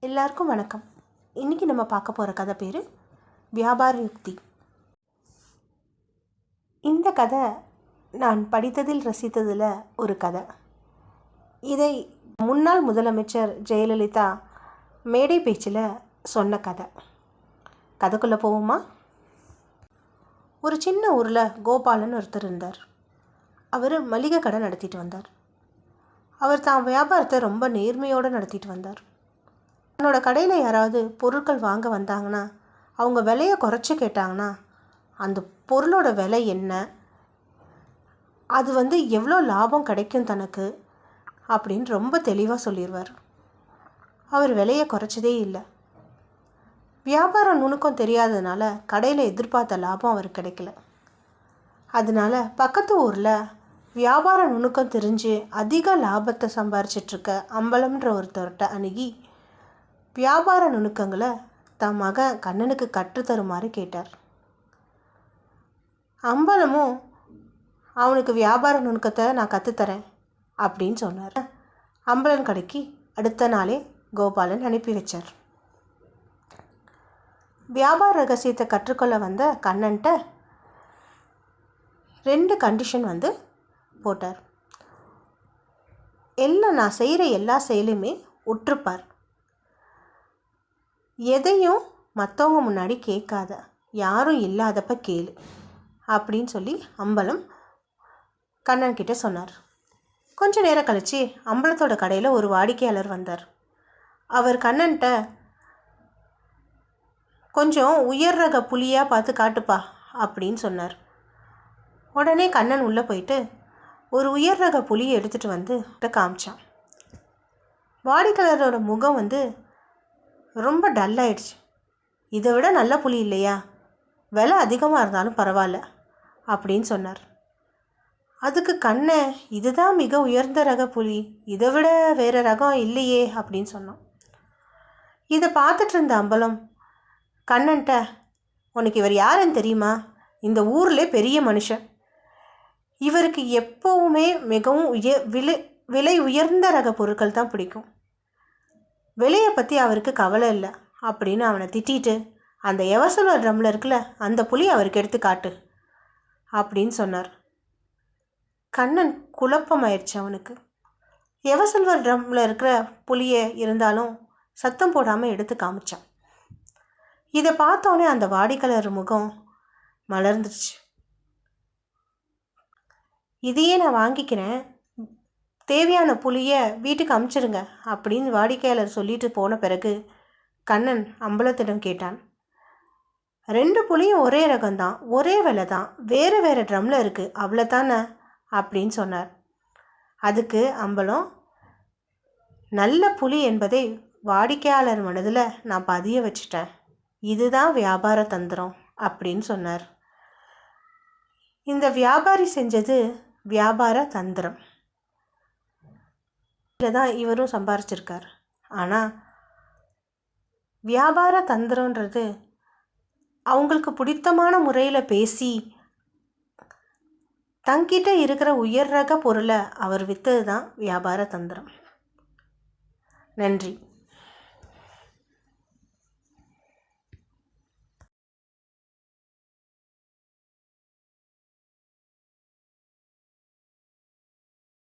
எல்லாருக்கும் வணக்கம். இன்றைக்கி நம்ம பார்க்க போகிற கதை பேர் வியாபார யுக்தி. இந்த கதை நான் படித்ததில் ரசித்ததில் ஒரு கதை. இதை முன்னாள் முதலமைச்சர் ஜெயலலிதா மேடை பேச்சில் சொன்ன கதை. கதைக்குள்ளே போவோமா? ஒரு சின்ன ஊரில் கோபாலன் ஒருத்தர் இருந்தார். அவர் மளிகை கடை நடத்திட்டு வந்தார். அவர் தான் வியாபாரத்தை ரொம்ப நேர்மையோடு நடத்திட்டு வந்தார். என்னோடய கடையில் யாராவது பொருட்கள் வாங்க வந்தாங்கன்னா அவங்க விலையை குறைச்சி கேட்டாங்கன்னா அந்த பொருளோட விலை என்ன? அது வந்து எவ்வளோ லாபம் கிடைக்கும் தனக்கு? அப்படின்னு ரொம்ப தெளிவாக சொல்லிடுவார் அவர் விலையை குறைச்சதே இல்லை. வியாபாரம் நுணுக்கம் தெரியாததுனால கடையில் எதிர்பார்த்த லாபம் அவருக்கு கிடைக்கல. அதனால பக்கத்து ஊரில் வியாபார நுணுக்கம் தெரிஞ்சு அதிக லாபத்தை சம்பாரிச்சிட்ருக்க அம்பலம்ன்ற ஒருத்தர்கிட்ட அணுகி வியாபார நுணுக்கங்களை தன் மகன் கண்ணனுக்கு கற்றுத்தருமாறு கேட்டார். அம்பலமும் அவனுக்கு வியாபார நுணுக்கத்தை நான் கற்றுத்தரேன் அப்படின்னு சொன்னார். அம்பலன் கடைக்கு அடுத்த நாளே கோபாலன் அனுப்பி வச்சார். வியாபார ரகசியத்தை கற்றுக்கொள்ள வந்த கண்ணன்ட்ட ரெண்டு கண்டிஷன் வந்து போட்டார். எல்லாம் நான் செய்கிற எல்லா செயலையுமே உற்றுப்பார் எதையும் மற்றவங்க முன்னாடி கேட்காத. யாரும் இல்லாதப்ப கேளு. அப்படின்னு சொல்லி அம்பலம் கண்ணன் கிட்ட சொன்னார். கொஞ்ச நேரம் கழித்து அம்பலத்தோட கடையில் ஒரு வாடிக்கையாளர் வந்தார். அவர் கண்ணன்ட்ட கொஞ்சம் உயர் ரக புலியாக பார்த்து காட்டுப்பா அப்படின்னு சொன்னார். உடனே கண்ணன் உள்ளே போயிட்டு ஒரு உயர் ரக புலியை எடுத்துகிட்டு வந்து காமிச்சான். வாடிக்கையாளரோட முகம் வந்து ரொம்ப டல்லாயிடுச்சு. இதை விட நல்ல புளி இல்லையா? விலை அதிகமாக இருந்தாலும் பரவாயில்ல அப்படின்னு சொன்னார். அதுக்கு கண்ணை இதுதான் மிக உயர்ந்த ரக புலி இதை விட வேறு ரகம் இல்லையே அப்படின்னு சொன்னோம் இதை பார்த்துட்டு இருந்த அம்பலம் கண்ணன்ட்ட உனக்கு இவர் யாருன்னு தெரியுமா? இந்த ஊரில் பெரிய மனுஷன். இவருக்கு எப்போவுமே மிகவும் உய விலை விலை உயர்ந்த ரக பொருட்கள் தான் பிடிக்கும். விலையை பற்றி அவருக்கு கவலை இல்லை அப்படின்னு அவனை திட்டிட்டு அந்த எவசல்வர் ட்ரம்மில் இருக்குல்ல அந்த புலி அவருக்கு எடுத்து காட்டு அப்படின்னு சொன்னார். கண்ணன் குழப்பமாயிடுச்சு அவனுக்கு. எவசல்வர் ட்ரம்மில் இருக்கிற புளியை இருந்தாலும் சத்தம் போடாமல் எடுத்து காமிச்சான். இதை பார்த்தோன்னே அந்த வாடிக்கலர் முகம் மலர்ந்துருச்சு. இதையே நான் வாங்கிக்கிறேன் தேவையான புளியை வீட்டுக்கு அமுச்சிருங்க அப்படின்னு வாடிக்கையாளர் சொல்லிட்டு போன பிறகு கண்ணன் அம்பலத்திடம் கேட்டான். ரெண்டு புளியும் ஒரே ரகம்தான் ஒரே விலை தான் வேறு வேறு ட்ரம்மில் இருக்குது அவ்வளோதானே அப்படின்னு சொன்னார். அதுக்கு அம்பலம் நல்ல புலி என்பதை வாடிக்கையாளர் மனதில் நான் பதிய வச்சிட்டேன் இதுதான் வியாபார தந்திரம் அப்படின்னு சொன்னார். இந்த வியாபாரி செஞ்சது வியாபார தந்திரம். இதில் தான் இவரும் சம்பாரிச்சிருக்கார். ஆனால் வியாபார தந்திரன்றது அவங்களுக்கு பிடித்தமான முறையில் பேசி தங்கிட்ட இருக்கிற உயர் ரக பொருளை அவர் விற்றது தான் வியாபார தந்திரம். நன்றி.